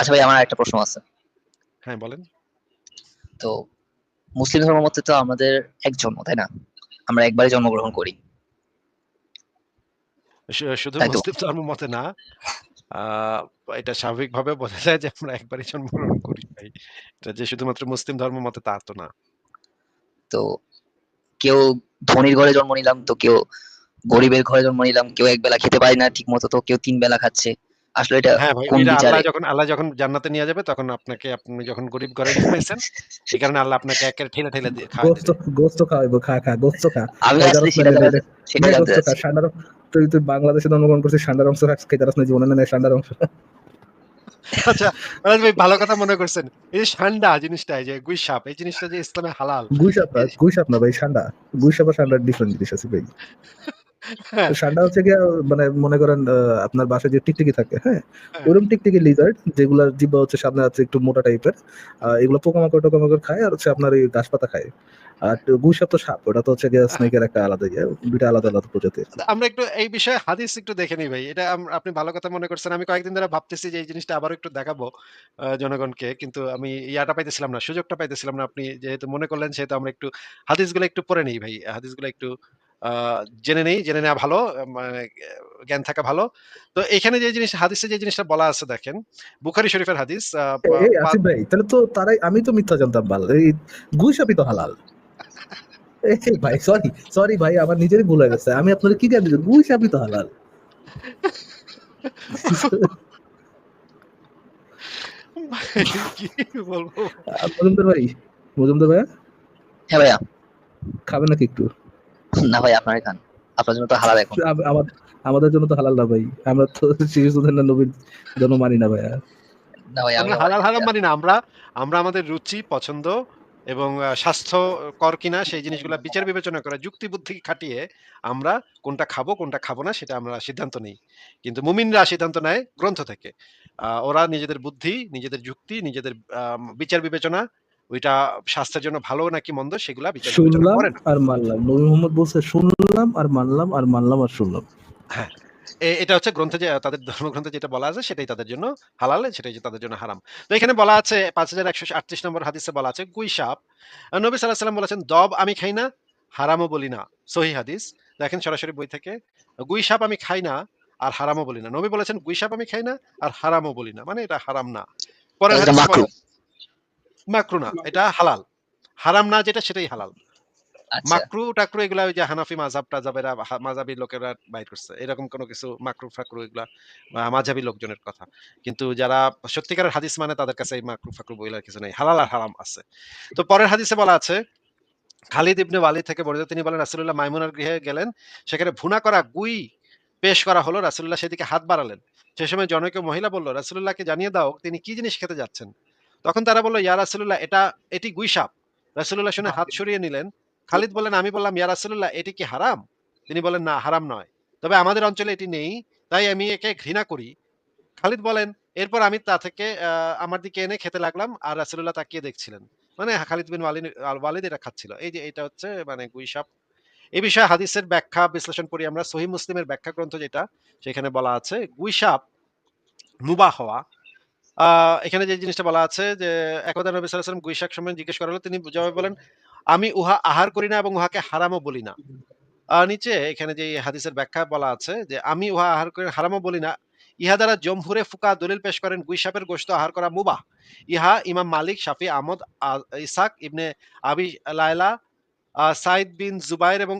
আচ্ছা ভাই আমার একটা প্রশ্ন আছে। হ্যাঁ বলেন। তো মুসলিম ধর্ম মতে তো আমাদের এক জন্ম তাই না? আমরা একবারই জন্মগ্রহণ করি। শুধু মুসলিম ধর্ম মতে না এটা স্বাভাবিকভাবে বোঝা যায় যে আমরা একবারই জন্মগ্রহণ করি ভাই। এটা যে শুধুমাত্র মুসলিম ধর্ম মতে তা তো না। তো কেউ ধনীর ঘরে জন্ম নিলাম তো কেউ গরিবের ঘরে জন্ম নিলাম কেউ এক বেলা খেতে পারি না ঠিক মতো তো কেউ তিন বেলা খাচ্ছে। আসলে এটা হ্যাঁ ভাই কোন এটা আল্লাহ বিচারে? যখন আল্লাহ যখন জান্নাতে নিয়ে যাবে তখন আপনাকে আপনি যখন গরিব ঘরে জন্মেছেন সেই কারণে আল্লাহ আপনাকে একের ঠেলে ঠেলে দিয়ে খাওয়াই গোস্ত গোস্ত খাওয়াইবো খা খা গোস্ত খা। আমি আসলে সেটা সেটা জানতে চাচ্ছি। তুই তুই বাংলাদেশে জন্মগ্রহণ করছিস ঠান্ডার অংশ খাইতে পারস না জীবনে না ঠান্ডার অংশ। আচ্ছা রাজ ভাই ভালো কথা মনে করছেন। এই যে ঠান্ডা জিনিসটা এই যে গুই সাপ এই জিনিসটা যে ইসলামে হালাল গুইসাপ না গুইসাপ না ভাই ঠান্ডা গুইসাপ আর ঠান্ডার ডিফারেন্ট জিনিস আছে ভাই। হ্যাঁ, ঠান্ডা হচ্ছে গিয়ে মানে মনে করেন আপনার বাসায় যে টিকটিকি থাকে হ্যাঁ হ্যাঁ। ওরকম টিকটিকি লিজার্ড যেগুলার জিব্বা হচ্ছে সামনে আছে একটু মোটা টাইপের এগুলো পোকামাকড় টোকামাকড় খায় আর হচ্ছে আপনার এই গাছপাতা খায়। আর গুইসাপ তো সাপ ওটা তো হচ্ছে গিয়ে স্নেকের একটা আলাদা ইয়ে দুইটা আলাদা আলাদা প্রজাতির। আমরা একটু এই বিষয়ে হাদিস একটু দেখে নিই ভাই। এটা আপনি ভালো কথা মনে করছেন। আমি কয়েকদিন ধরে ভাবতেছি যে এই জিনিসটা আবার একটু দেখাবো জনগণকে। কিন্তু আমি ইয়াটা পাইতেছিলাম না সুযোগটা পাইতেছিলাম না। আপনি যেহেতু মনে করলেন সেহেতু আমরা একটু হাদিসগুলো একটু পড়ে নিই ভাই। হাদিসগুলো একটু জেনে নেই জেনে নেওয়া ভালো মানে জ্ঞান থাকা ভালো। তো এখানে যে জিনিস হাদিসে যে জিনিসটা বলা আছে দেখেন বুখারি শরীফের হাদিস ভাই তাহলে তো তারাই আমি তো মিথ্যা জানতাম ভালো এই গুইসাপই তো হালাল। ভাই সরি সরি ভাই আমার নিজেরই ভুল হয়ে গেছে আমি আপনার কি জ্ঞান দিচ্ছি গুইসাপই তো হালাল। কি বলব? মজুমদার ভাই মজুমদার ভাই হ্যাঁ ভাইয়া। খাবেন নাকি একটু? না ভাই আপনারই খান আপনার জন্য তো হালাল এখন। আমাদের জন্য তো হালাল না ভাই। আমরা তো শিশুদের না নবীর জন্য মানি না ভাই না ভাই আমরা হালাল হারাম মানি না। আমরা আমরা আমাদের রুচি পছন্দ এবং স্বাস্থ্যকর কিনা সেই জিনিসগুলো বিচার বিবেচনা করে যুক্তি বুদ্ধি খাটিয়ে আমরা কোনটা খাব কোনটা খাব না সেটা আমরা সিদ্ধান্ত নেই। কিন্তু মুমিনরা সিদ্ধান্ত নেয় গ্রন্থ থেকে। আহ, ওরা নিজেদের বুদ্ধি নিজেদের যুক্তি নিজেদের বিচার বিবেচনা ওইটা স্বাস্থ্যের জন্য ভালো নাকি মন্দ সেগুলা বিচার শুনলাম আর মানলাম। নবী মোহাম্মদ বলছে শুনলাম আর মানলাম আর মানলাম আর শুনলাম। হ্যাঁ। এটা হচ্ছে গ্রন্থে যে তাদের ধর্মগ্রন্থে যেটা বলা আছে সেটাই তাদের জন্য হালাল সেটাই যে তাদের জন্য হারাম। তো এখানে বলা আছে পাঁচ হাজার একশো আটত্রিশ নম্বর হাদিসে বলা আছে গুই সাপ। নবী সাল্লাহ সাল্লাম বলেছেন দব আমি খাই না হারামও বলি না। সহি হাদিস। দেখেন সরাসরি বই থেকে গুই সাপ আমি খাই না আর হারামও বলি না। নবী বলেছেন গুই সাপ আমি খাই না আর হারামও বলি না। মানে এটা হারাম না। পরের মাকরু না এটা হালাল। হারাম না যেটা সেটাই হালাল। আচ্ছা। মাকরু টাকরু এগুলা ওই যে হানাফি মাঝাব টাজাবেরা মাঝাবি লোকেরা বাইর করছে। এরকম কোনো কিছু মাকরু ফাকরু এগুলা মাঝাবি লোকজনের কথা। কিন্তু যারা সত্যিকারের হাদিস মানে তাদের কাছে এই মাকরু ফাকরু বইলার কিছু নেই। হালাল আর হারাম আছে। তো পরের হাদিসে বলা আছে খালিদ ইবনে ওয়ালিদ থেকে বর্ণিত তিনি বলেন রাসূলুল্লাহ মাইমুনার গৃহে গেলেন। সেখানে ভুনা করা গুই পেশ করা হলো। রাসূলুল্লাহ সেদিকে হাত বাড়ালেন। সে সময় জনৈক মহিলা বলল রাসূলুল্লাহকে জানিয়ে দাও তিনি কি জিনিস খেতে যাচ্ছেন? তখন তারা বলল ইয়া রাসূলুল্লাহ এটা এটি গুই সাপ। রাসূলুল্লাহ শুনে হাত সরিয়ে নিলেন। খালিদ বলেন আমি বললাম ইয়া রাসূলুল্লাহ এটি কি হারাম? তিনি বলেন না হারাম নয়। তবে আমাদের অঞ্চলে এটি নেই তাই আমি একে ঘৃণা করি। খালিদ বলেন এরপর আমি তা থেকে আমার দিকে এনে খেতে লাগলাম আর রাসূলুল্লাহ তাকিয়ে দেখছিলেন। মানে খালিদ বিন ওয়ালিদ ওয়ালিদ এটা খাচ্ছিল। এই যে এটা হচ্ছে মানে গুইসাপ এই বিষয়ে হাদিসের ব্যাখ্যা বিশ্লেষণ করি আমরা। সহি মুসলিমের ব্যাখ্যা গ্রন্থ যেটা সেখানে বলা আছে গুইসাপ মুবাহ হওয়া এখানে যে জিনিসটা বলা আছে যে একদা নবী ওয়াসাল্লাম গুইশাক সম্বন্ধে জিজ্ঞেস করা হলো তিনি জবাবে বলেন আমি উহা আহার করি না এবং উহাকে হারামও বলি না। নিচে এখানে যে হাদিসের ব্যাখ্যা বলা আছে যে আমি উহা আহার করে হারামও বলি না। ইহা দ্বারা জমহুরে ফুকা দলিল পেশ করেন গুইসাপের গোশত আহার করা মুবাহ। ইহা ইমাম মালিক শাফি আহমদ ইসাক ইবনে আবি লাইলা সাইদ বিন জুবাইর এবং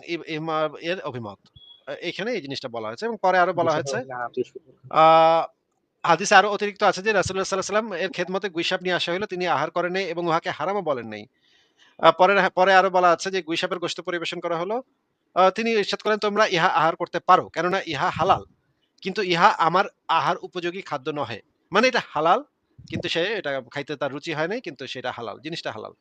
এর অভিমত। এখানে এই জিনিসটা বলা হয়েছে এবং পরে আরও বলা হয়েছে। আহ, হাদিসে আরও অতিরিক্ত আছে যে রাসূলুল্লাহ সাল্লাল্লাহু আলাইহি ওয়াসাল্লাম এর খেদমতে গুইসাপ নিয়ে আসা হলো তিনি আহার করেন নাই এবং উহাকে হারামও বলেন নাই। পরে পরে আরও বলা আছে যে গুইসাপের গোশত পরিবেশন করা হলো। তিনি ইরশাদ করেন তোমরা ইহা আহার করতে পারো কেননা ইহা হালাল। কিন্তু ইহা আমার আহার উপযোগী খাদ্য নহে। মানে এটা হালাল কিন্তু সে এটা খাইতে তার রুচি হয় নাই কিন্তু সেটা হালাল জিনিসটা হালাল।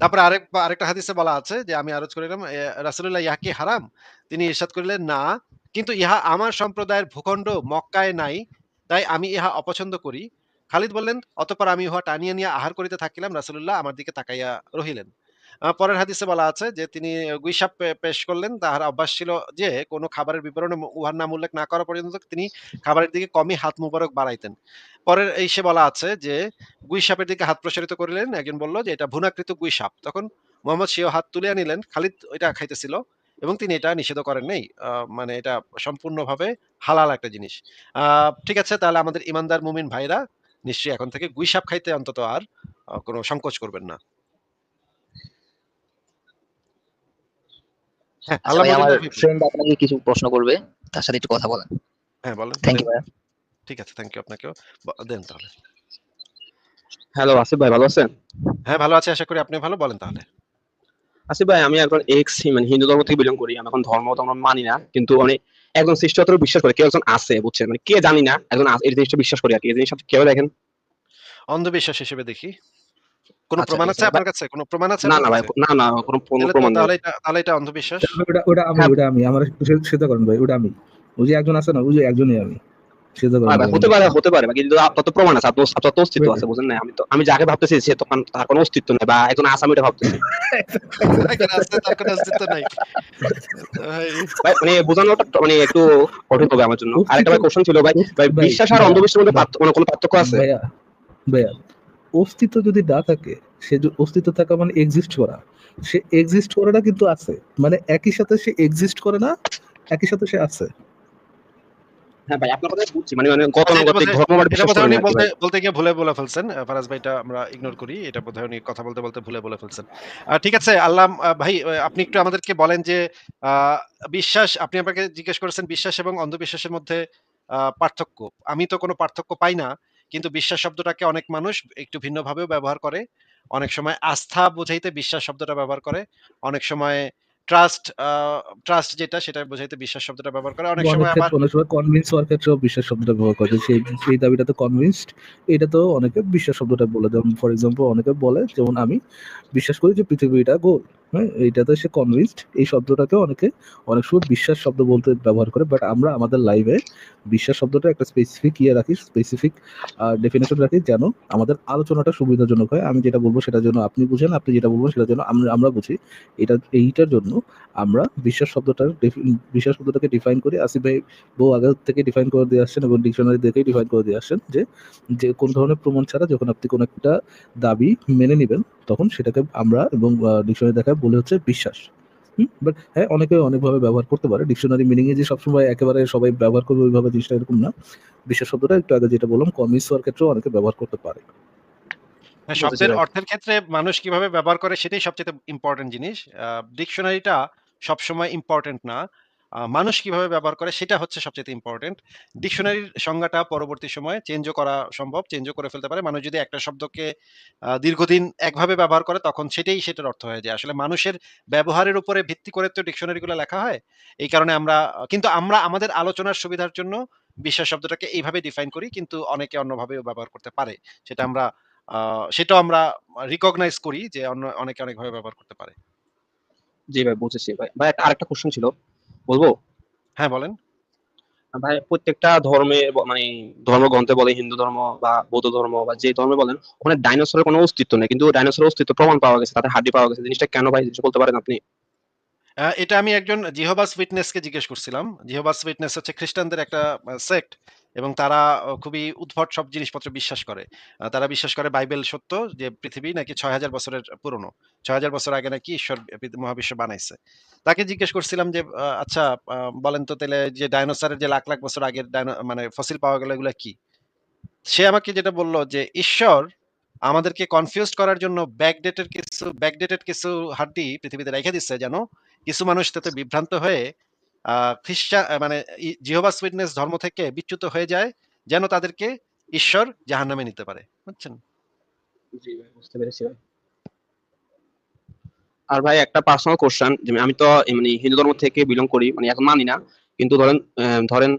তারপরে আরেক আরেকটা হাদিসে বলা আছে যে আমি আরজ করিলাম এ, রাসূলুল্লাহ ইহা কি হারাম। তিনি ইরশাদ করিলেন না কিন্তু ইহা আমার সম্প্রদায়ের ভূখণ্ড মক্কায় নাই তাই আমি ইহা অপছন্দ করি। খালিদ বললেন, অতপর আমি উহা টানিয়ে নিয়ে আহার করিতে থাকিলাম, রাসূলুল্লাহ আমার দিকে তাকাইয়া রহিলেন। পরের হাদিসে বলা আছে যে, তিনি গুইসাপ পেশ করলেন। তাহার অভ্যাস ছিল যে, কোনো খাবারের বিবরণে উহার নাম উল্লেখ না করা পর্যন্ত তিনি খাবারের দিকে কমই হাত মুবারক বাড়াইতেন। পরের এই সে বলা আছে যে গুইসাপের দিকে হাত প্রসারিত করিলেন। একজন বলল যে, এটা ভুনাকৃত গুইসাপ তখন মোহাম্মদ সেও হাত তুলিয়া নিলেন। খালিদ ওইটা খাইতেছিল। এবং তিনি এটা নিষেধ করেন নাই। আহ, মানে এটা সম্পূর্ণভাবে হালাল একটা জিনিস। আহ, ঠিক আছে তাহলে আমাদের ইমানদার মুমিন ভাইরা নিশ্চয়ই এখন থেকে গুই সাপ খাইতে অন্তত আর কোনো সংকোচ করবেন না। হ্যাঁ আচ্ছা আল্লাহ ফ্রেন্ড আপনাকে কিছু প্রশ্ন করবে তার সাথে একটু কথা বলেন। হ্যাঁ বলেন। থ্যাংক ইউ ভাইয়া। ঠিক আছে থ্যাংক ইউ আপনাকেও। দেন তাহলে। হ্যালো আসিফ ভাই ভালো আছেন? হ্যাঁ ভালো আছি আশা করি আপনি ভালো। বলেন তাহলে। আসিফ ভাই আমি একজন এক্স মানে হিন্দু ধর্ম থেকে বিলং করি আমি এখন ধর্ম ধর্ম মানি না কিন্তু মানে একজন সৃষ্টিকর্তার বিশ্বাস করে কেউ একজন আছে বুঝছেন? মানে কে জানি না একজন এই জিনিসটা বিশ্বাস করি আর কি এই জিনিসটা কেউ দেখেন? অন্ধবিশ্বাস হিসেবে দেখি। কোনো আচ্ছা, প্রমাণ আছে আছে। আপনার কাছে? কোনো প্রমাণ আছে না না ভাই না না কোনো প্রমাণ তাহলে এটা তাহলে এটা অন্ধবিশ্বাস। ওটা ওটা আমি হ্যাঁ। ওটা আমি আমার সেটা করেন ভাই ওটা আমি। ওই যে একজন আছে না ওই যে একজনই আমি। হতে পারে হতে পারে কিন্তু আপনার তো প্রমাণ আছে আপনার তো অস্তিত্ব আছে বুঝেন না? আমি তো আমি যাকে ভাবতেছি সে তখন তার কোনো অস্তিত্ব নেই বা একজন আসামিটা ভাবতেছি। মানে বোঝানোটা মানে একটু কঠিন হবে আমার জন্য। আরেকটা ভাই কোশ্চেন ছিল ভাই ভাই বিশ্বাস আর অন্ধবিশ্বাসের মধ্যে মানে কোনো পার্থক্য আছে? ভাইয়া অস্তিত্ব যদি না থাকে সে অস্তিত্ব থাকা মানে এক্সিস্ট করা। সে এক্সিস্ট করাটা কিন্তু আছে। মানে একই সাথে সে এক্সিস্ট করে না একই সাথে সে আছে। হ্যাঁ ভাই আপনার কথা বুঝছি। মানে মানে আচ্ছা, গতানুগতিক বোধহয়- ধর্ম আমার এটা বিশ্বাস বোধহয় করেন উনি বলতে বলতে গিয়ে ভুলে বলে ফেলছেন। আহ, ফারাজ ভাইটা আমরা ইগনোর করি। এটা বোধহয় উনি কথা বলতে বলতে ভুলে বলে ফেলছেন। ঠিক আছে আল্লাহ ভাই আপনি একটু আমাদেরকে বলেন যে বিশ্বাস আপনি আমাকে জিজ্ঞেস করেছেন বিশ্বাস এবং অন্ধবিশ্বাসের মধ্যে আহ, পার্থক্য। আমি তো কোনো পার্থক্য পাই না কিন্তু বিশ্বাস শব্দটাকে অনেক মানুষ একটু ভিন্নভাবেও ব্যবহার করে। অনেক সময় আস্থা বোঝাইতে বিশ্বাস শব্দটা ব্যবহার করে। অনেক সময় ট্রাস্ট ট্রাস্ট যেটা সেটা বোঝাইতে বিশ্বাস শব্দটা ব্যবহার করে। অনেক সময় আবার ক্ষেত্রে অনেক সময় কনভিন্স হওয়ার ক্ষেত্রেও বিশ্বাস শব্দটা ব্যবহার করে। সেই সেই দাবিটা তো কনভিন্সড এটা তো অনেকে বিশ্বাস শব্দটা বলে। যেমন ফর এক্সাম্পল অনেকে বলে যেমন আমি বিশ্বাস করি যে পৃথিবীটা গোল হ্যাঁ এইটাতে সে কনভিন্সড এই শব্দটাকে অনেকে, অনেক সময় বিশ্বাস শব্দ বলতে ব্যবহার করে বাট আমরা আমাদের লাইভে বিশ্বাস শব্দটা একটা স্পেসিফিক ইয়ে রাখি স্পেসিফিক ডেফিনেশন রাখি যেন আমাদের আলোচনাটা সুবিধাজনক হয়। আমি যেটা বলব সেটার জন্য আপনি বুঝেন, আপনি যেটা বলবেন সেটার জন্য আমরা আমরা বুঝি। এটা, এইটার জন্য আমরা বিশ্বাস শব্দটার বিশ্বাস শব্দটাকে ডিফাইন করি। আসিফ ভাই বউ আগে থেকে ডিফাইন করে দিয়ে আসছেন এবং ডিকশনারি দেখেই ডিফাইন করে দিয়ে আসছেন যে যে কোন ধরনের প্রমাণ ছাড়া যখন আপনি কোনো একটা দাবি মেনে নেবেন তখন সেটাকে আমরা এবং ডিকশনারি দেখায় বলে হচ্ছে বিশ্বাস। বাট হ্যাঁ অনেকে অনেকভাবে ব্যবহার করতে পারে। ডিকশনারি মিনিং এ যে সবসময় একেবারে সবাই ব্যবহার করবে ওইভাবে জিনিসটা এরকম না। বিশ্বাস শব্দটা একটু আগে যেটা বললাম কনভিন্স হওয়ার ক্ষেত্রেও অনেকে ব্যবহার করতে পারে। হ্যাঁ, শব্দের অর্থের ক্ষেত্রে মানুষ কীভাবে ব্যবহার করে সেটাই সবচেয়ে ইম্পর্টেন্ট জিনিস। ডিকশনারিটা সবসময় ইম্পর্টেন্ট না। মানুষ কীভাবে ব্যবহার করে সেটা হচ্ছে সবচেয়ে ইম্পর্টেন্ট ডিকশনারির সংজ্ঞাটা পরবর্তী সময়ে চেঞ্জও করা সম্ভব চেঞ্জও করে ফেলতে পারে। মানুষ যদি একটা শব্দকে দীর্ঘদিন একভাবে ব্যবহার করে তখন সেটাই সেটার অর্থ হয়ে যায়। আসলে মানুষের ব্যবহারের উপরে ভিত্তি করে তো ডিকশনারিগুলো লেখা হয়। এই কারণে আমরা, কিন্তু আমরা আমাদের আলোচনার সুবিধার জন্য বিশ্বাস শব্দটাকে এইভাবে ডিফাইন করি, কিন্তু অনেকে অন্যভাবেও ব্যবহার করতে পারে। সেটা আমরা সেটাও আমরা রিকগনাইজ করি যে অন্য, অনেকে অনেকভাবে ব্যবহার করতে পারে। জি ভাই, বুঝেছি ভাই। ভাই, আরেকটা কোশ্চেন ছিল। বলব? হ্যাঁ বলেন। ভাই প্রত্যেকটা ধর্মে মানে ধর্মগ্রন্থে বলে হিন্দু ধর্ম বা বৌদ্ধ ধর্ম বা যে ধর্মে বলেন ওখানে ডাইনোসরের কোনো অস্তিত্ব নেই। কিন্তু ডাইনোসরের অস্তিত্ব প্রমাণ পাওয়া গেছে তাদের হাড্ডি পাওয়া গেছে। জিনিসটা কেন ভাই বলতে পারেন আপনি? এটা আমি একজন জিহোবাস উইটনেসকে জিজ্ঞেস করছিলাম। জিহোবাস উইটনেস হচ্ছে খ্রিস্টানদের একটা সেক্ট এবং তারা খুবই উদ্ভট সব জিনিসপত্র বিশ্বাস করে। তারা বিশ্বাস করে বাইবেল সত্য যে পৃথিবী নাকি ছয় হাজার বছরের পুরনো। ছয় হাজার বছর আগে নাকি ঈশ্বর মহাবিশ্ব বানাইছে। তাকে জিজ্ঞেস করছিলাম যে আচ্ছা বলেন তো তাহলে যে ডাইনোসরের যে লাখ লাখ বছর আগের ডাইনো মানে ফসিল পাওয়া গেল এগুলো কি? সে আমাকে যেটা বলল যে, ঈশ্বর আমাদেরকে কনফিউজ করার জন্য ব্যাকডেটেড কিছু ব্যাকডেটেড কিছু হাড্ডি পৃথিবীতে রেখে দিচ্ছে যেন কিছু মানুষ তাতে বিভ্রান্ত হয়ে খ্রিস্টান মানে জিহোবাস উইটনেস ধর্ম থেকে বিচ্যুত হয়ে যায় যেন তাদেরকে ঈশ্বর জাহান্নামে নিতে পারে। বুঝছেন? আর ভাই একটা পার্সোনাল কোশ্চেন আমি তো মানে হিন্দু ধর্ম থেকে বিলং করি মানে এখন মানি না। কিন্তু ধরেন ধরেন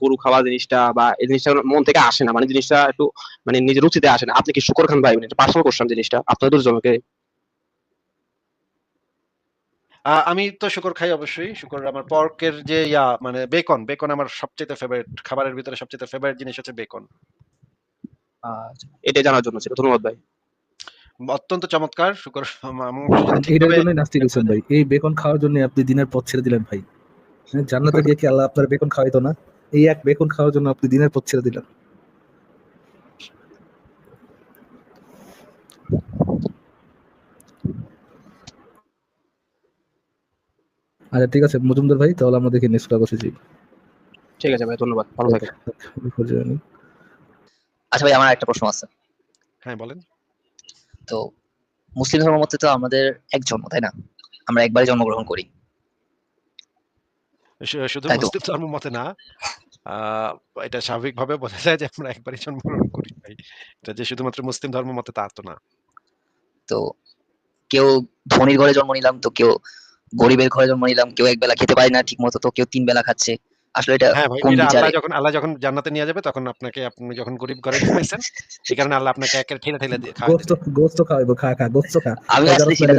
গরু খাওয়া জিনিসটা বা এই জিনিসটা মন থেকে আসে না মানে জিনিসটা একটু মানে নিজের রুচিতে আসে না। আপনি কি শুকর খান ভাই? মানে পার্সোনাল কোশ্চেন জিনিসটা। আপনাদের দুজনকে আহ, আমি তো শুকর খাই অবশ্যই। শুকর আমার পর্কের যে ইয়া মানে বেকন বেকন আমার সবচেয়ে ফেভারিট খাবারের ভিতরে সবচেয়ে ফেভারিট জিনিস হচ্ছে বেকন আচ্ছা, এটাই জানার জন্য ছিল। ধন্যবাদ ভাই। অত্যন্ত চমৎকার। শুকর মাংস এটার জন্য নাস্তিক হয়েছেন ভাই। এই বেকন খাওয়ার জন্য আপনি দিনের পথ ছেড়ে দিলেন ভাই। হ্যাঁ, জান্নাতে গিয়ে কি আল্লাহ আপনার বেগুন খাওয়াইতো না? এই এক বেগুন খাওয়ার জন্য আপনি দিনের পথ ছেড়ে দিলেন। আচ্ছা ঠিক আছে মজুমদার ভাই তাহলে আমরা দেখি নেক্সট কাগজে যাই। ঠিক আছে ভাই ধন্যবাদ ভালো থাকেন। আচ্ছা ভাই আমার একটা প্রশ্ন আছে। হ্যাঁ বলেন। তো মুসলিম ধর্ম মতে তো আমাদের এক জন্ম তাই না? আমরা একবারই জন্মগ্রহণ করি। শুধু মুসলিম ধর্ম মতে না। আহ, এটা স্বাভাবিকভাবে বোঝা যায় যে আমরা একবারই জন্মগ্রহণ করি ভাই এটা যে শুধুমাত্র মুসলিম ধর্ম মতে তা তো না। তো কেউ ধনীর ঘরে জন্ম নিলাম তো কেউ গরিবের ঘরে জন্ম নিলাম কেউ এক বেলা খেতে পারি না ঠিক মতো তো কেউ তিন বেলা খাচ্ছে। আসলে এটা হ্যাঁ ভাই কোন এটা বিচারে? আল্লাহ যখন আল্লাহ যখন জান্নাতে নিয়ে যাবে তখন আপনাকে আপনি যখন গরিব ঘরে জন্মেছেন এই কারণে আল্লাহ আপনাকে একে ঠেলে ঠেলে দিয়ে খাওয়াবে গোস্ত গোস্ত খাওয়াইবো খা খা গোস্ত খা। আমি আসলে সেটা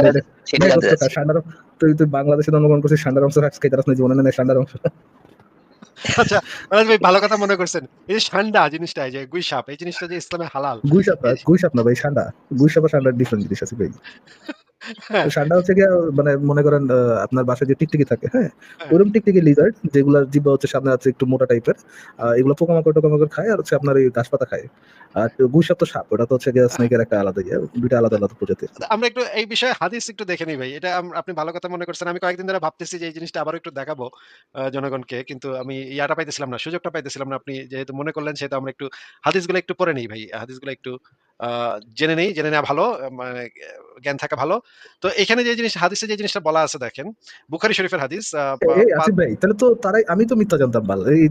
সেটা জানতে তুই তুই বাংলাদেশে জন্মগ্রহণ করছিস ষান্ডার অংশ খাস খাই যারা জীবনে নেই ষান্ডার অংশ আচ্ছা রাজ ভাই ভালো কথা মনে করছেন। এই যে ঠান্ডা জিনিসটা এই যে গুইসাপ এই জিনিসটা যে ইসলামে হালাল। গুইসাপ গুইসাপ না ভাই ষান্ডা গুইসাপ আর ষান্ডার ডিফারেন্ট জিনিস আছে ভাই। হ্যাঁ। হচ্ছে গিয়ে মানে মনে করেন আপনার বাসায় যে টিকটিকি থাকে হ্যাঁ হ্যাঁ। ওরকম টিকটিকি লিজার্ড যেগুলোর জিব্বা হচ্ছে সামনে আছে একটু মোটা টাইপের এগুলো পোকামাকড় টোকামাকড় খায় আর হচ্ছে আপনার এই গাছপাতা খায়। আর গুইসাপ তো সাপ ওটা তো হচ্ছে গিয়ে স্নেকের একটা আলাদা ইয়ে দুইটা আলাদা আলাদা প্রজাতির। আমরা একটু এই বিষয়ে হাদিস একটু দেখে নিই ভাই এটা আপনি ভালো কথা মনে করছেন। আমি কয়েকদিন ধরে ভাবতেছি যে এই জিনিসটা আবার একটু দেখাবো জনগণকে কিন্তু আমি ইয়াটা পাইতেছিলাম না সুযোগটা পাইতেছিলাম না। আপনি যেহেতু মনে করলেন সেহেতু আমরা একটু হাদিসগুলো একটু পরে নিই ভাই হাদিসগুলো একটু আহ, জেনে নেই জেনে নেওয়া ভালো মানে জ্ঞান থাকা ভালো। তো এখানে যে জিনিস হাদিসে যে জিনিসটা বলা আছে দেখেন বুখারি শরীফের হাদিস ভাই তাহলে তো তারাই আমি তো মিথ্যা জানতাম ভালো এই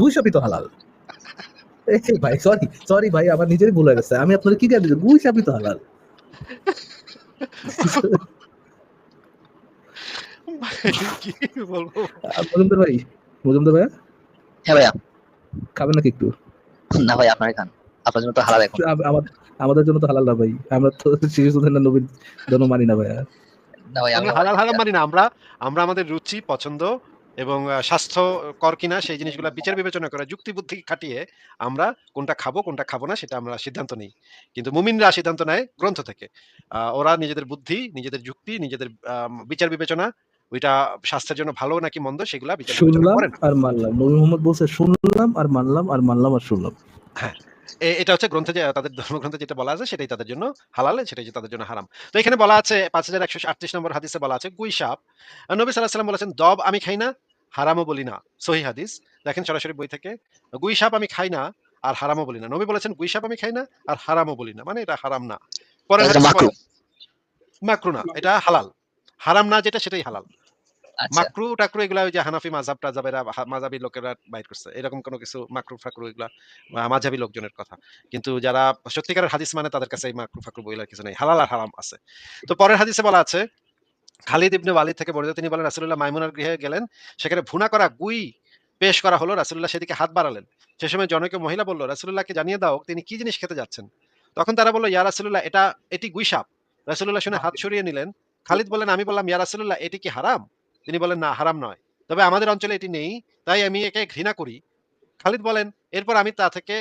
গুইসাপই তো হালাল। ভাই সরি সরি ভাই আমার নিজেরই ভুল হয়ে গেছে আমি আপনার কি জানি গুইসাপই তো হালাল। কি বলব? মজুমদার ভাই মজুমদার ভাই হ্যাঁ ভাইয়া। খাবেন নাকি একটু? না ভাই আপনার খান। আপনার জন্য তো হালাল এখন। আমাদের জন্য তো হালাল না ভাই। আমরা তো শিশুদের না নবীর জন্য মানি না ভাই না ভাই আমরা হালাল হারাম মানি না। আমরা আমরা আমাদের রুচি পছন্দ এবং আহ, স্বাস্থ্যকর কিনা সেই জিনিসগুলো বিচার বিবেচনা করে যুক্তি বুদ্ধি খাটিয়ে আমরা কোনটা খাব কোনটা খাব না সেটা আমরা সিদ্ধান্ত নেই। কিন্তু মুমিনরা সিদ্ধান্ত নেয় গ্রন্থ থেকে। আহ, ওরা নিজেদের বুদ্ধি নিজেদের যুক্তি নিজেদের বিচার বিবেচনা ওইটা স্বাস্থ্যের জন্য ভালো নাকি মন্দ সেগুলা বিচার বিবেচনা শুনলাম আর মানলাম। নবী মোহাম্মদ বলছে শুনলাম আর মানলাম আর মানলাম আর শুনলাম। এ- এটা হচ্ছে গ্রন্থে যে তাদের ধর্মগ্রন্থে যেটা বলা আছে সেটাই তাদের জন্য হালাল সেটাই তাদের জন্য হারাম। তো এখানে বলা আছে পাঁচ হাজার একশো আটত্রিশ নম্বর হাদিসে বলা আছে গুই সাপ। নবী সাল্লাহ সাল্লাম বলেছেন দব আমি খাই না হারামও বলি না। সহি হাদিস। দেখেন সরাসরি বই থেকে গুই সাপ আমি খাই না আর হারামও বলি না। নবী বলেছেন গুই সাপ আমি খাই না আর হারামও বলি না। মানে এটা হারাম না। পরে মাকরু। না এটা হালাল। হারাম না যেটা সেটাই হালাল। মাকরু টাকরু এগুলা ওই যে হানাফি মাঝাব টাজাব এরা হা- মাঝাবি লোকেরা বাইর করছে। এরকম কোনো কিছু মাকরু ফাকরু এগুলা মাঝাবি লোকজনের কথা। কিন্তু যারা সত্যিকারের হাদিস মানে তাদের কাছে এই মাকরু ফাকরু বইলার কিছু নেই। হালাল আর হারাম আছে। তো পরের হাদিসে বলা আছে খালিদ ইবনে ওয়ালিদ থেকে বর্ণিত তিনি বলেন রাসূলুল্লাহ মাইমুনার গৃহে গেলেন সেখানে ভুনা করা গুই পেশ করা হলো রাসূলুল্লাহ সেদিকে হাত বাড়ালেন। সে সময় জনকে মহিলা বলল রাসূলুল্লাহকে জানিয়ে দাও তিনি কি জিনিস খেতে যাচ্ছেন? তখন তারা বলল ইয়া রাসূলুল্লাহ এটা এটি গুই সাপ। রাসূলুল্লাহ শুনে হাত সরিয়ে নিলেন। খালিদ বলেন আমি বললাম ইয়া রাসূলুল্লাহ এটি কি হারাম? তিনি বলেন, না, হারাম নয়। তবে আমাদের অঞ্চলে এটি নেই, তাই আমি একে ঘৃণা করি। খালিদ বলেন, এরপর আমি তা থেকে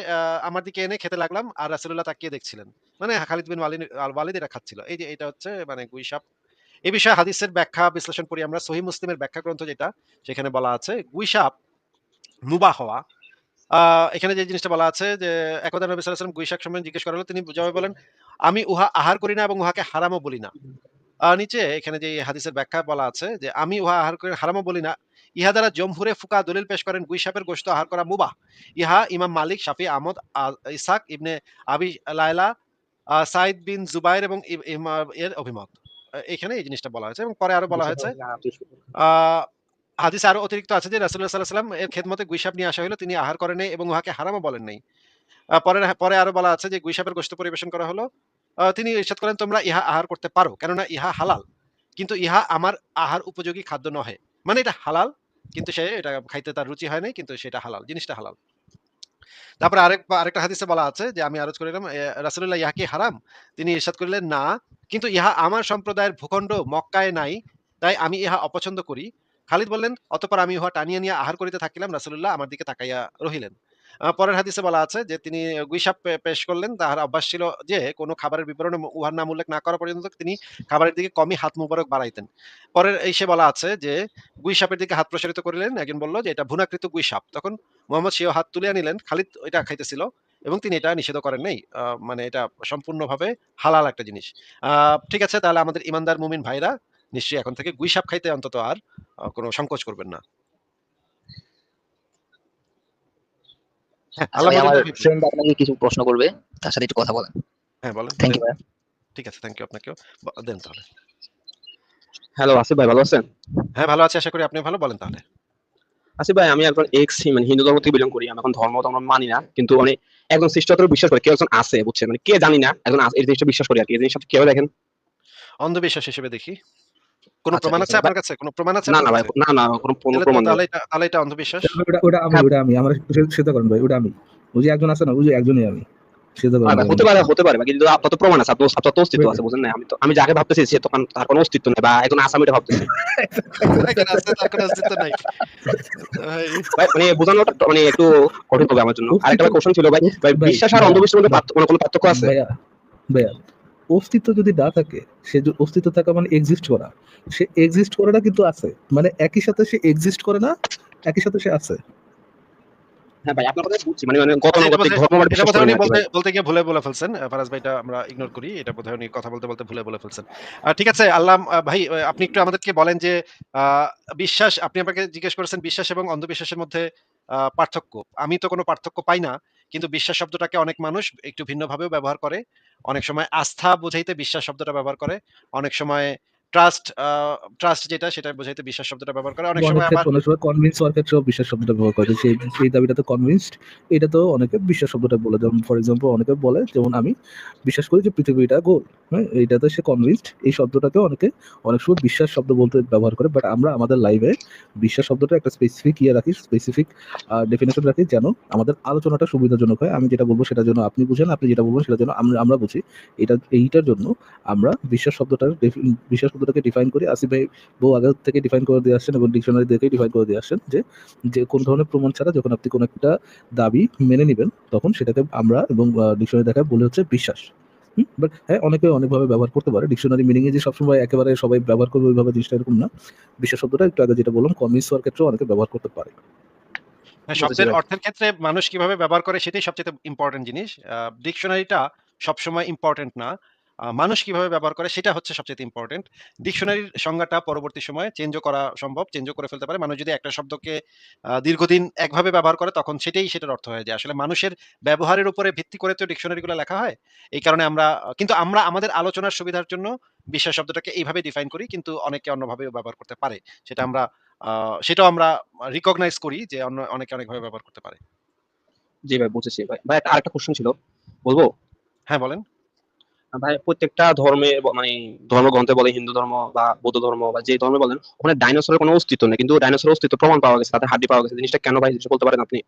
আমার দিকে এনে খেতে লাগলাম আর রাসূলুল্লাহ তাকিয়ে দেখছিলেন। মানে খালিদ বিন ওয়ালিদ এটা খাচ্ছিল। এই যে, এটা হচ্ছে মানে গুইসাপ এই বিষয়ে হাদিসের ব্যাখ্যা বিশ্লেষণ করি আমরা। সহি মুসলিমের ব্যাখ্যা গ্রন্থ যেটা, সেখানে বলা আছে গুইসাপ মুবা হওয়া। এখানে যে জিনিসটা বলা আছে যে, একদা নবী সাল্লাল্লাহু আলাইহি ওয়াসাল্লাম গুইসাপ সম্বন্ধে জিজ্ঞেস করা হলো, তিনি জবাবে বলেন, আমি উহা আহার করি না এবং উহাকে হারামও বলি না। নিচে এখানে যে হাদিসের ব্যাখ্যা বলা আছে যে, আমি উহা আহার করে, হারামও বলি না। ইহা দ্বারা জমহুরে ফুকা দলিল পেশ করেন গুইসাপের গোশত আহার করা মুবাহ। ইহা ইমাম মালিক, শাফি আহমদ ইসাক ইবনে আবি লায়লা সাইদ বিন জুবাইর এবং এর অভিমত। এখানে এই জিনিসটা বলা হয়েছে এবং পরে আরও বলা হয়েছে হাদিসে আরও অতিরিক্ত আছে যে, রাসূলুল্লাহ সাল্লাল্লাহু আলাইহি ওয়াসাল্লাম এর খেদমতে গুইসাপ নিয়ে আসা হলো তিনি আহার করেন এবং উহাকে হারামও বলেন নাই। পরে পরে আরও বলা আছে যে গুইসাপের গোশত পরিবেশন করা হলো। তিনি ইরশাদ করেন, তোমরা ইহা আহার করতে পারো, কেননা ইহা হালাল। কিন্তু ইহা আমার আহার উপযোগী খাদ্য নহে। মানে এটা হালাল, কিন্তু সে এটা খাইতে তার রুচি হয় নাই, কিন্তু সেটা হালাল, জিনিসটা হালাল। তারপরে আরেক আরেকটা হাদিসে বলা আছে যে, আমি আরজ করিলাম রাসূলুল্লাহ ইহা কি হারাম। তিনি ইরশাদ করিলেন, না, কিন্তু ইহা আমার সম্প্রদায়ের ভূখণ্ড মক্কায় নাই, তাই আমি ইহা অপছন্দ করি। খালিদ বললেন, অতপর আমি উহা টানিয়া নিয়ে আহার করিতে থাকিলাম। রাসূলুল্লাহ আমার দিকে তাকাইয়া রহিলেন। পরের হাদিসে বলা আছে যে, তিনি গুইসাপ পেশ করলেন। তাহার অভ্যাস ছিল যে, কোনো খাবারের বিবরণে উহার নাম উল্লেখ না করা পর্যন্ত তিনি খাবারের দিকে কমই হাত মুবারক বাড়াইতেন। পরের এসে বলা আছে যে গুইসাপের দিকে হাত প্রসারিত করিলেন। একজন বলল যে, এটা ভুনাকৃত গুইসাপ তখন মোহাম্মদ সেও হাত তুলে নিলেন। খালিদ ওইটা খাইতেছিল এবং তিনি এটা নিষেধ করেন নাই। মানে এটা সম্পূর্ণভাবে হালাল একটা জিনিস। ঠিক আছে, তাহলে আমাদের ইমানদার মুমিন ভাইরা নিশ্চয়ই এখন থেকে গুইসাপ খাইতে অন্তত আর কোনো সংকোচ করবেন না হ্যাঁ আচ্ছা আল্লাহ ভাই আমার বলেন আপনি- ফ্রেন্ড আপনাকে কিছু প্রশ্ন করবে তার সাথে একটু কথা বলেন। হ্যাঁ বলেন। থ্যাংক ইউ ভাই ঠিক আছে থ্যাংক ইউ আপনাকেও। দেন তাহলে। হ্যালো আসিফ ভাই ভালো আছেন? হ্যাঁ ভালো আছি আশা করি আপনি ভালো বলেন তাহলে। আসিফ ভাই আমি একজন এক্স মানে হিন্দু ধর্ম থেকে বিলং করি আমি এখন ধর্ম তো আমরা মানি না কিন্তু মানে একজন সৃষ্টিকর্তার বিশ্বাস করি কেউ একজন আছে বুঝছেন? মানে কে জানি না একজন এই জিনিসটা বিশ্বাস করি আর কি এই জিনিসটা কেউ দেখেন? অন্ধবিশ্বাস হিসেবে দেখি। কোনো আচ্ছা, প্রমাণ আছে আছে। আপনার কাছে? কোনো প্রমাণ আছে না না ভাই না না কোনো প্রমাণ নেই। তাহলে এটা তাহলে এটা অন্ধবিশ্বাস। ওটা ওটা আমি ওটা আমি আমার সেটা করেন ভাই ওটা আমি। ওই যে একজন আছে না ওই যে একজনই আমি। হতে পারে হতে পারে কিন্তু আপনার তো প্রমাণ আছে আপনার তো অস্তিত্ব আছে বুঝেন না? আমি তো আমি যাকে ভাবতেছি সে তখন তার কোনো অস্তিত্ব নেই বা একজন আসামিটা ভাবতেছি। মানে বোঝানোটা মানে একটু কঠিন হবে আমার জন্য। আরেকটা কোশ্চেন ছিল ভাই বিশ্বাস আর অন্ধবিশ্বাসের মধ্যে কোনো কোনো পার্থক্য আছে? ভাইয়া ভাইয়া অস্তিত্ব যদি না থাকে সে অস্তিত্ব থাকা মানে এক্সিস্ট করা। সে এক্সিস্ট করাটা কিন্তু আছে। মানে একই সাথে সে এক্সিস্ট করে না একই সাথে সে আছে। হ্যাঁ ভাই আপনার কথা বুঝছি। মানে মানে গতানুগতিক মানে এটা বিশ্বাস বোধহয় উনি বলতে বলতে গিয়ে ভুলে বলে ফেলছেন। আহ, ফারাজ ভাইটা আমরা ইগনোর করি। এটা বোধহয় উনি কথা বলতে বলতে ভুলে বলে ফেলছেন। ঠিক আছে আল্লাহ ভাই আপনি একটু আমাদেরকে বলেন যে আহ, বিশ্বাস আপনি আমাকে জিজ্ঞেস করেছেন বিশ্বাস এবং অন্ধবিশ্বাসের মধ্যে আহ, পার্থক্য। আমি তো কোনো পার্থক্য পাই না। কিন্তু বিশ্বাস শব্দটাকে অনেক মানুষ একটু ভিন্নভাবেও ব্যবহার করে। অনেক সময় আস্থা বোঝাইতে বিশ্বাস শব্দটা ব্যবহার করে। অনেক সময় ট্রাস্ট ট্রাস্ট যেটা সেটা বোঝাইতে বিশ্বাস শব্দটা ব্যবহার করে। অনেক সময় ক্ষেত্রে অনেক সময় কনভিন্স হওয়ার ক্ষেত্রেও বিশ্বাস শব্দটা ব্যবহার করে। সেই সেই দাবিটা তো কনভিন্সড এটা তো অনেকে বিশ্বাস শব্দটা বলে। যেমন ফর এক্সাম্পল অনেকে বলে যেমন আমি বিশ্বাস করি যে পৃথিবীটা গোল হ্যাঁ? এইটাতে সে কনভিন্সড এই শব্দটাকে অনেকে অনেক সময় বিশ্বাস শব্দ বলতে ব্যবহার করে। বাট আমরা আমাদের লাইফে বিশ্বাস শব্দটা একটা স্পেসিফিক ইয়ে রাখি স্পেসিফিক ডেফিনেশন রাখি যেন আমাদের আলোচনাটা সুবিধাজনক হয়। আমি যেটা বলব সেটার জন্য আপনি বুঝেন আপনি যেটা বলবেন সেটার জন্য আমরা আমরা বুঝি। এটা এইটার জন্য আমরা বিশ্বাস শব্দটার বিশ্বাস শব্দটাকে ডিফাইন করি আসিফ ভাই বহু আগে থেকে ডিফাইন করে দিয়ে আসছেন এবং ডিকশনারি থেকে ডিফাইন করে দিয়ে আসছেন যে যে কোন ধরনের প্রমাণ ছাড়া যখন আপনি কোনো একটা দাবি মেনে নেবেন তখন সেটাকে আমরা এবং ডিকশনারি দেখায় বলে হচ্ছে বিশ্বাস। বাট হ্যাঁ অনেকে অনেকভাবে ব্যবহার করতে পারে। ডিকশনারি মিনিং এ যে সবসময় একেবারে সবাই ব্যবহার করবে ওইভাবে জিনিসটা এরকম না। বিশ্বাস শব্দটা একটু আগে যেটা বললাম কনভিন্স হওয়ার ক্ষেত্রে অনেকে ব্যবহার করতে পারে। হ্যাঁ, শব্দের অর্থের ক্ষেত্রে মানুষ কীভাবে ব্যবহার করে সেটাই সবচেয়ে ইম্পর্টেন্ট জিনিস। ডিকশনারিটা সবসময় ইম্পর্টেন্ট না। মানুষ কীভাবে ব্যবহার করে সেটা হচ্ছে সবচেয়ে ইম্পর্টেন্ট ডিকশনারির সংজ্ঞাটা পরবর্তী সময়ে চেঞ্জও করা সম্ভব চেঞ্জও করে ফেলতে পারে। মানুষ যদি একটা শব্দকে দীর্ঘদিন একভাবে ব্যবহার করে তখন সেটাই সেটার অর্থ হয়ে যায়। আসলে মানুষের ব্যবহারের উপরে ভিত্তি করে তো ডিকশনারিগুলো লেখা হয়। এই কারণে আমরা কিন্তু আমরা আমাদের আলোচনার সুবিধার জন্য বিশ্বাস শব্দটাকে এইভাবে ডিফাইন করি কিন্তু অনেকে অন্যভাবেও ব্যবহার করতে পারে। সেটা আমরা আহ, সেটাও আমরা রিকগনাইজ করি যে অন্য অনেকে অনেকভাবে ব্যবহার করতে পারে। জি ভাই বুঝেছি ভাই। ভাই একটা আরেকটা কোশ্চেন ছিল। বলব? হ্যাঁ বলেন। ভাই, প্রত্যেকটা ধর্মে মানে ধর্মগ্রন্থে বলে হিন্দু ধর্ম বা বৌদ্ধ ধর্ম বা যে ধর্মে বলেন, ওখানে ডাইনোসরের কোনো অস্তিত্ব নেই। কিন্তু ডাইনোসরের অস্তিত্ব প্রমাণ পাওয়া গেছে, তাদের হাড্ডি পাওয়া গেছে। জিনিসটা কেন ভাই বলতে পারেন আপনি?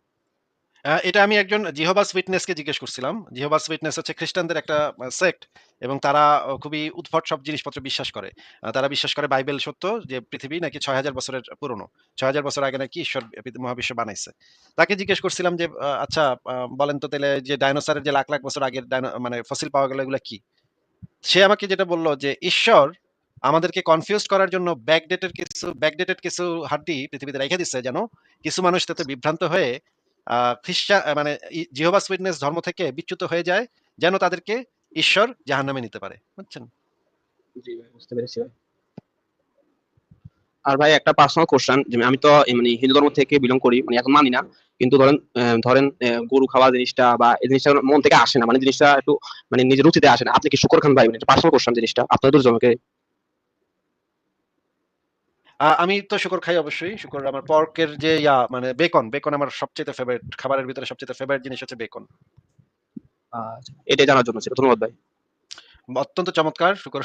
এটা আমি একজন জিহোবাস উইটনেসকে জিজ্ঞেস করছিলাম। জিহোবাস উইটনেস হচ্ছে খ্রিস্টানদের একটা সেক্ট এবং তারা খুবই উদ্ভট সব জিনিসপত্র বিশ্বাস করে। তারা বিশ্বাস করে বাইবেল সত্য যে পৃথিবী নাকি ছয় হাজার বছরের পুরনো। ছয় হাজার বছর আগে নাকি ঈশ্বর মহাবিশ্ব বানাইছে। তাকে জিজ্ঞেস করছিলাম যে আচ্ছা বলেন তো তাহলে যে ডাইনোসরের যে লাখ লাখ বছর আগের মানে ফসিল পাওয়া গেল, এগুলো কি? সে আমাকে যেটা বলল যে, ঈশ্বর, আমাদেরকে কনফিউজ করার জন্য ব্যাকডেটেড কিছু ব্যাকডেটেড কিছু হাড্ডি পৃথিবীতে রেখে দিচ্ছে যেন কিছু মানুষ তাতে বিভ্রান্ত হয়ে খ্রিস্টান মানে জিহবাস উইটনেস ধর্ম থেকে বিচ্যুত হয়ে যায়, যেন তাদেরকে ঈশ্বর জাহান্নামে নিতে পারে। বুঝছেন? জি বুঝতে পেরেছি আর ভাই একটা পার্সোনাল কোশ্চেন যে আমি তো মানে হিন্দু ধর্ম থেকে বিলং করি মানে এখন মানি না কিন্তু ধরেন ধরেন গরু খাওয়া জিনিসটা বা এই জিনিসটা মন থেকে আসে না মানে জিনিসটা একটু মানে নিজের রুচিতে আসে না। আপনি কি শুকর খান ভাই? মানে পার্সোনাল কোশ্চেন জিনিসটা আপনাদের দুজনকে আহ, আমি তো শুকর খাই অবশ্যই শুকর আমার পর্কের যে ইয়া মানে বেকন বেকন আমার সবচেয়ে ফেভারিট খাবারের ভিতরে সবচেয়ে ফেভারিট জিনিস হচ্ছে বেকন এটাই জানার জন্য ছিল ধন্যবাদ ভাই। অত্যন্ত চমৎকার শুকর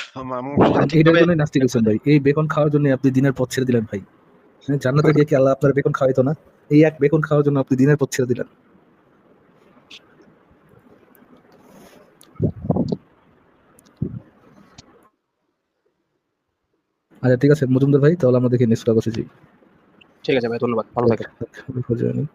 এটার জন্য নাস্তিক হয়েছেন ভাই। এই বেকন খাওয়ার জন্য আপনি দিনের পথ ছেড়ে দিলেন ভাই। হ্যাঁ, জান্নাতে গিয়ে কি আল্লাহ আপনার বেকন খাওয়াইতো না? এই এক বেকন খাওয়ার জন্য আপনি দিনের পথ ছেড়ে দিলেন। আচ্ছা ঠিক আছে মজুমদার ভাই তাহলে আমরা দেখি নেক্সট যাই ঠিক আছে ভাই ধন্যবাদ। ভালো থাকেন। নিই।